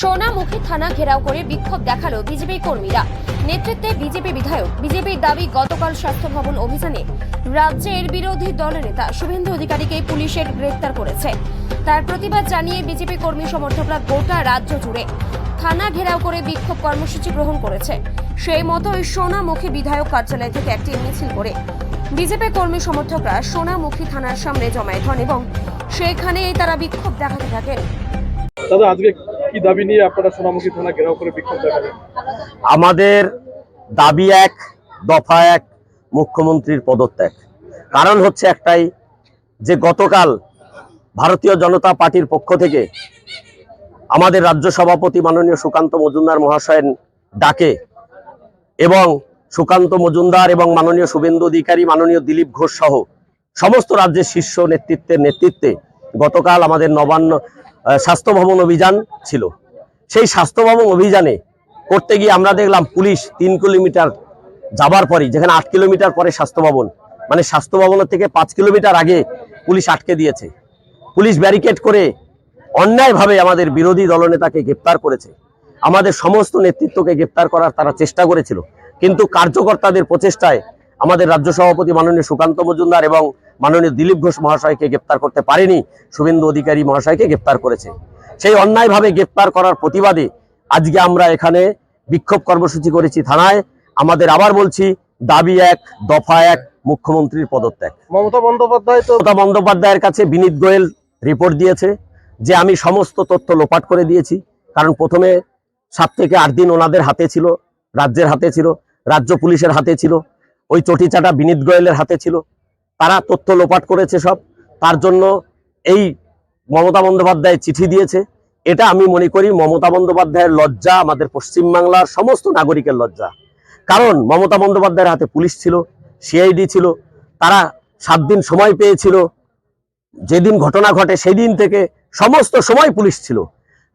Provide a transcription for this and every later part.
সোনামুখী থানা ঘেরাও করে বিক্ষোভ দেখাল বিজেপি কর্মীরা। নেতৃত্বে বিজেপি বিধায়ক। বিজেপির দাবি, গতকাল স্বাস্থ্য ভবন অভিযানে রাজ্যের বিরোধী দলের নেতা শুভেন্দু অধিকারীকে পুলিশের গ্রেফতার করেছে। তার প্রতিবাদ জানিয়ে বিজেপি কর্মী সমর্থকরা গোটা রাজ্য জুড়ে থানা ঘেরাও করে বিক্ষোভ কর্মসূচি গ্রহণ করেছে। সেই মতোই সোনামুখী বিধায়ক কার্যালয় থেকে একটি মিছিল করে বিজেপি কর্মী সমর্থকরা সোনামুখী থানার সামনে জমায়েত হন এবং সেখানেই তারা বিক্ষোভ দেখাতে থাকেন। দাদা আজকে কি দাবি নিয়ে আপনারা সোনামুখী থানা ঘেরাও করে বিক্ষোভ আমাদের দাবি এক, দফা এক, মুখ্যমন্ত্রীর পদত্যাগ। কারণ হচ্ছে একটাই যে গতকাল ভারতীয় জনতা পার্টির পক্ষ থেকে আমাদের রাজ্য সভাপতি মাননীয় সুকান্ত মজুমদার মহাশয়ের ডাকে এবং সুকান্ত মজুমদার এবং মাননীয় শুভেন্দু অধিকারী, মাননীয় দিলীপ ঘোষ সহ সমস্ত রাজ্যের শীর্ষ নেতৃত্বের নেতৃত্বে গতকাল আমাদের নবান্ন স্বাস্থ্য ভবন অভিযান ছিল। সেই স্বাস্থ্য ভবন অভিযানে করতে গিয়ে আমরা দেখলাম পুলিশ তিন কিলোমিটার যাবার পরই, যেখানে আট কিলোমিটার পরে স্বাস্থ্য ভবন মানে স্বাস্থ্য ভবনের থেকে পাঁচ কিলোমিটার আগে পুলিশ আটকে দিয়েছে। পুলিশ ব্যারিকেড করে অন্যায়ভাবে আমাদের বিরোধী দলনেতাকে গ্রেপ্তার করেছে। আমাদের সমস্ত নেতৃত্বকে গ্রেপ্তার করার তারা চেষ্টা করেছিল। কিন্তু কার্যকর্তাদের প্রচেষ্টায় আমাদের রাজ্য সভাপতি মাননীয় সুকান্ত মজুমদার এবং মাননীয় দিলীপ ঘোষ মহাশয়কে গ্রেপ্তার করতে পারেনি শুভেন্দু অধিকারী মহাশয়কে গ্রেপ্তার করেছে। সেই অন্যায়ভাবে গ্রেপ্তার করার প্রতিবাদে আজকে আমরা এখানে বিক্ষোভ কর্মসূচি করেছি থানায়। আমাদের আবার বলছি দাবি এক দফা এক মুখ্যমন্ত্রীর পদত্যাগ। মমতা বন্দ্যোপাধ্যায় তো মমতা বন্দ্যোপাধ্যায়ের কাছে বিনীত গোয়েল রিপোর্ট দিয়েছে যে আমি সমস্ত তথ্য লোপাট করে দিয়েছি কারণ প্রথমে সাত থেকে আট দিন ওনাদের হাতে ছিল রাজ্যের হাতে ছিল রাজ্য পুলিশের হাতে ছিল ওই চটিচাটা বিনীত গোয়েলের হাতে ছিল। তারা তথ্য লোপাট করেছে সব। তার জন্য এই মমতা বন্দ্যোপাধ্যায় চিঠি দিয়েছে। এটা আমি মনে করি মমতা বন্দ্যোপাধ্যায়ের লজ্জা, আমাদের পশ্চিমবাংলার সমস্ত নাগরিকের লজ্জা। কারণ মমতা বন্দ্যোপাধ্যায়ের হাতে পুলিশ ছিল, সিআইডি ছিল, তারা সাত দিন সময় পেয়েছিল। যেদিন ঘটনা ঘটে সেই দিন থেকে সমস্ত সময় পুলিশ ছিল।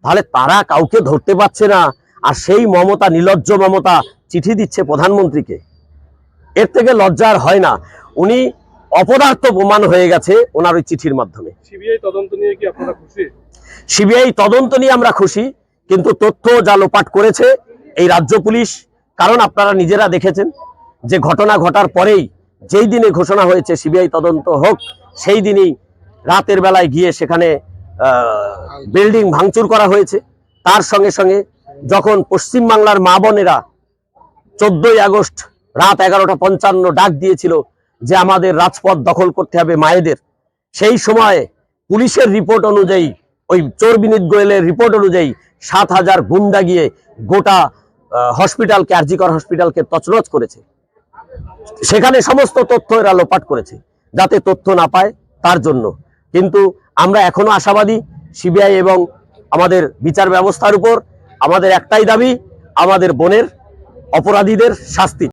তাহলে তারা কাউকে ধরতে পারছে না। আর সেই মমতা নির্লজ্জ মমতা চিঠি দিচ্ছে প্রধানমন্ত্রীকে। এর থেকে লজ্জার হয় না। উনি অপদার্থ প্রমাণ হয়ে গেছে ওনার ওই চিঠির মাধ্যমে। সিবিআই তদন্ত নিয়ে কি আপনারা খুশি? সিবিআই তদন্ত নিয়ে আমরা খুশি কিন্তু তথ্য যা লোপাট করেছে এই রাজ্য পুলিশ কারণ আপনারা নিজেরা দেখেছেন যে ঘটনা ঘটার পরেই যেই দিনে ঘোষণা হয়েছে সিবিআই তদন্ত হোক সেই দিনই রাতের বেলায় গিয়ে সেখানে বিল্ডিং ভাঙচুর করা হয়েছে। তার সঙ্গে সঙ্গে যখন পশ্চিমবাংলার মা বোনেরা চোদ্দই আগস্ট রাত এগারোটা পঞ্চান্ন ডাক দিয়েছিল যে আমাদের রাজপথ দখল করতে হবে মায়েদের, সেই সময় পুলিশের রিপোর্ট অনুযায়ী, ওই চোর বিনীত গোয়েলের রিপোর্ট অনুযায়ী সাত হাজার গুন্ডা গিয়ে গোটা হসপিটালকে, আরজিকর হসপিটালকে তছনছ করেছে। সেখানে সমস্ত তথ্য এরা লোপাট করেছে, যাতে তথ্য না পায় তার জন্য। কিন্তু আমরা এখনও আশাবাদী, সিবিআই এবং আমাদের বিচার ব্যবস্থার উপর আমাদের একটাই দাবি, আমাদের বোনের অপরাধীদের শাস্তি।